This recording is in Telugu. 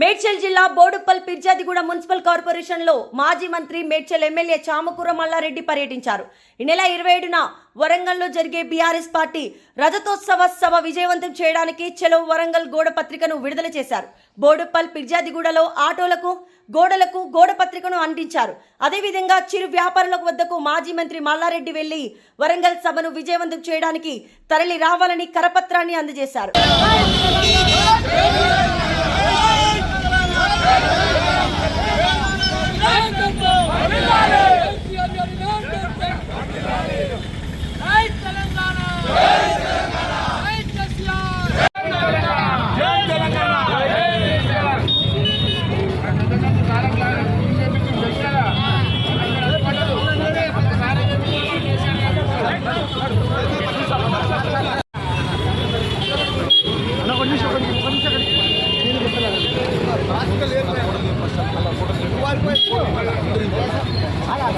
మేడ్చల్ జిల్లా బోడుప్పల్ పిర్జాదిగూడ మున్సిపల్ కార్పొరేషన్లో మాజీ మంత్రి మేడ్చల్ ఎమ్మెల్యే చామకూర మల్లారెడ్డి పర్యటించారు. ఈ నెల ఇరవై ఏడున వరంగల్లో జరిగే బీఆర్ఎస్ పార్టీ రజతోత్సవ సభ విజయవంతం చేయడానికి చెలో వరంగల్ గోడ పత్రికను విడుదల చేశారు. బోడుప్పల్ పిర్జాదిగూడలో ఆటోలకు గోడలకు గోడ పత్రికను అంటించారు అదేవిధంగా చిరు వ్యాపారుల వద్దకు మాజీ మంత్రి మల్లారెడ్డి వెళ్ళి వరంగల్ సభను విజయవంతం చేయడానికి తరలి రావాలని కరపత్రాన్ని అందజేశారు. అలా